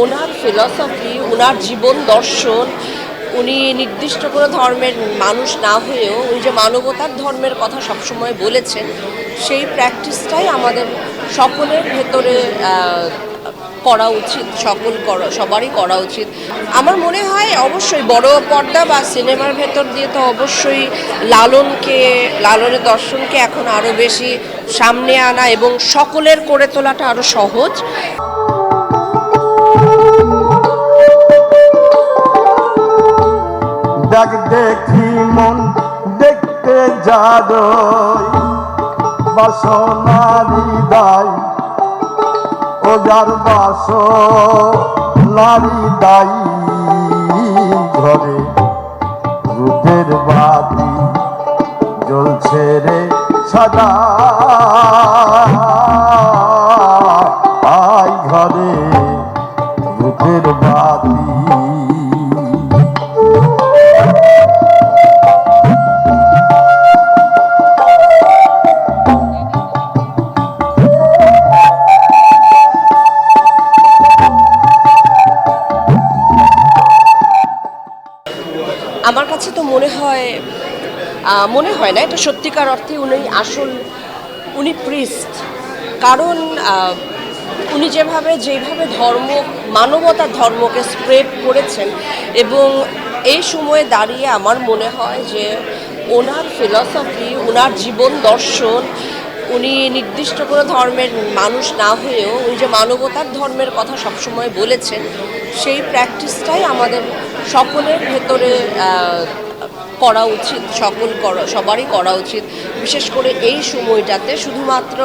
ওনার philosophy ওনার জীবন দর্শন, উনি নির্দিষ্ট কোনো ধর্মের মানুষ না হয়েও উনি যে মানবতার ধর্মের কথা সবসময় বলেছেন, সেই প্র্যাকটিসটাই আমাদের সকলের ভেতরে করা উচিত, সকল করা, সবারই করা উচিত। আমার মনে হয় অবশ্যই বড় পর্দা বা সিনেমার ভেতর দিয়ে তো অবশ্যই লালনকে, লালনের দর্শনকে এখন আরও বেশি সামনে আনা এবং সকলের করে তোলাটা আরও সহজ। দেখ, দেখি মন, দেখতে যাদই বাসনারি দাই ও যার বাস নারী দায়ী। ঘরে রূপের বাতি জ্বলছে রে সদা। আই ঘরে আমার কাছে তো মনে হয় মনে হয় না, এটা সত্যিকার অর্থে উনি আসল, উনি প্রিস্ট কারণ উনি যেভাবে যেভাবে ধর্ম, মানবতার ধর্মকে স্প্রেড করেছেন এবং এই সময়ে দাঁড়িয়ে আমার মনে হয় যে ওনার ফিলসফি ওনার জীবন দর্শন, উনি নির্দিষ্ট কোনো ধর্মের মানুষ না হয়েও, উনি যে মানবতার ধর্মের কথা সবসময় বলেছেন, সেই প্র্যাকটিসটাই আমাদের সকলের ভেতরে করা উচিত, সকল করা, সবারই করা উচিত। বিশেষ করে এই সময়টাতে শুধুমাত্র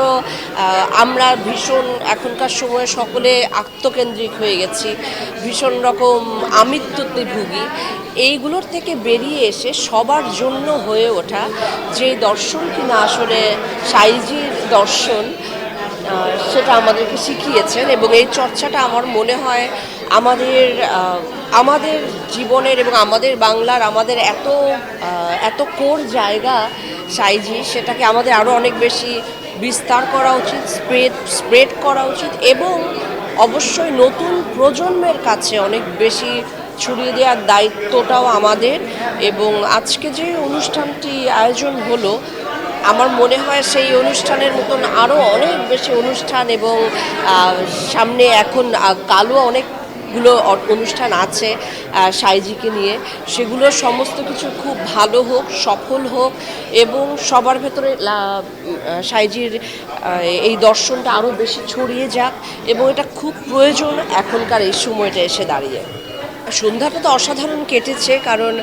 আমরা ভীষণ এখনকার সময়ে সকলে আত্মকেন্দ্রিক হয়ে গেছি, ভীষণ রকম আমিত্বতে ভুগি এইগুলোর থেকে বেরিয়ে এসে সবার জন্য হয়ে ওঠা যে দর্শন কিনা আসলে সাইজির দর্শন সেটা আমাদেরকে শিখিয়েছেন এবং এই চর্চাটা আমার মনে হয় আমাদের আমাদের জীবনের এবং আমাদের বাংলার, আমাদের এত এত কোর জায়গা সাইজি, সেটাকে আমাদের আরও অনেক বেশি বিস্তার করা উচিত, স্প্রেড স্প্রেড করা উচিত এবং অবশ্যই নতুন প্রজন্মের কাছে অনেক বেশি ছড়িয়ে দেওয়ার দায়িত্বটাও আমাদের এবং আজকে যে অনুষ্ঠানটি আয়োজন হলো আমার মনে হয় সেই অনুষ্ঠানের মতন আরও অনেক বেশি অনুষ্ঠান এবং সামনে এখন কালো অনেকগুলো অ- অনুষ্ঠান আছে সাইজিকে নিয়ে। সেগুলো সমস্ত কিছু খুব ভালো হোক, সফল হোক এবং সবার ভেতরে সাইজির এই দর্শনটা আরও বেশি ছড়িয়ে যাক এবং এটা খুব প্রয়োজন এখনকার এই সময়টা এসে দাঁড়িয়ে। সন্ধ্যাটা তো অসাধারণ কেটেছে, কারণ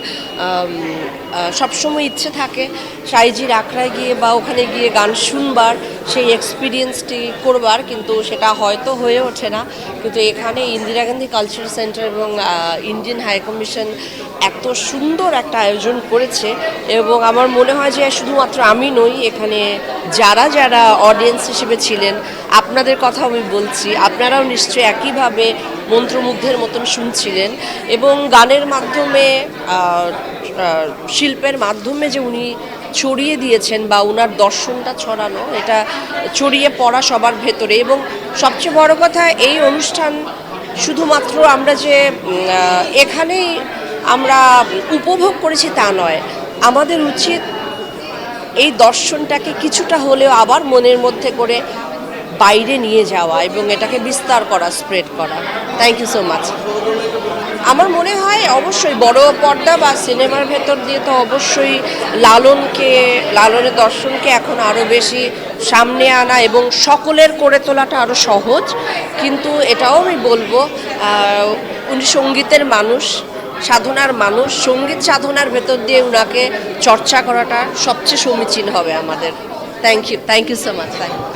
সবসময় ইচ্ছে থাকে সাইজির আখড়ায় গিয়ে বা ওখানে গিয়ে গান শুনবার, সেই এক্সপিরিয়েন্সটি করবার, কিন্তু সেটা হয়তো হয়ে ওঠে না। কিন্তু এখানে ইন্দিরা গান্ধী কালচারাল সেন্টার এবং ইন্ডিয়ান হাই কমিশন এত সুন্দর একটা আয়োজন করেছে এবং আমার মনে হয় যে শুধুমাত্র আমি নই, এখানে যারা যারা অডিয়েন্স হিসেবে ছিলেন আপনাদের কথা আমি বলছি, আপনারাও নিশ্চয়ই একইভাবে মন্ত্রমুগ্ধের মতন শুনছিলেন এবং গানের মাধ্যমে শিল্পের মাধ্যমে যে উনি ছড়িয়ে দিয়েছেন বা ওনার দর্শনটা ছড়ানো, এটা ছড়িয়ে পড়া সবার ভেতরে এবং সবচেয়ে বড় কথা এই অনুষ্ঠান শুধুমাত্র আমরা যে এখানেই আমরা উপভোগ করেছি তা নয়, আমাদের উচিত এই দর্শনটাকে কিছুটা হলেও আবার মনের মধ্যে করে বাইরে নিয়ে যাওয়া এবং এটাকে বিস্তার করা স্প্রেড করা। থ্যাংক ইউ সো মাচ আমার মনে হয় অবশ্যই বড় পর্দা বা সিনেমার ভেতর দিয়ে তো অবশ্যই লালনকে, লালনের দর্শনকে এখন আরও বেশি সামনে আনা এবং সকলের করে তোলাটা আরও সহজ। কিন্তু এটাও আমি বলব উনি সঙ্গীতের মানুষ, সাধনার মানুষ, সংগীত সাধনার ভেতর দিয়ে ওনাকে চর্চা করাটা সবচেয়ে সমীচীন হবে আমাদের। Thank you thank you so much thank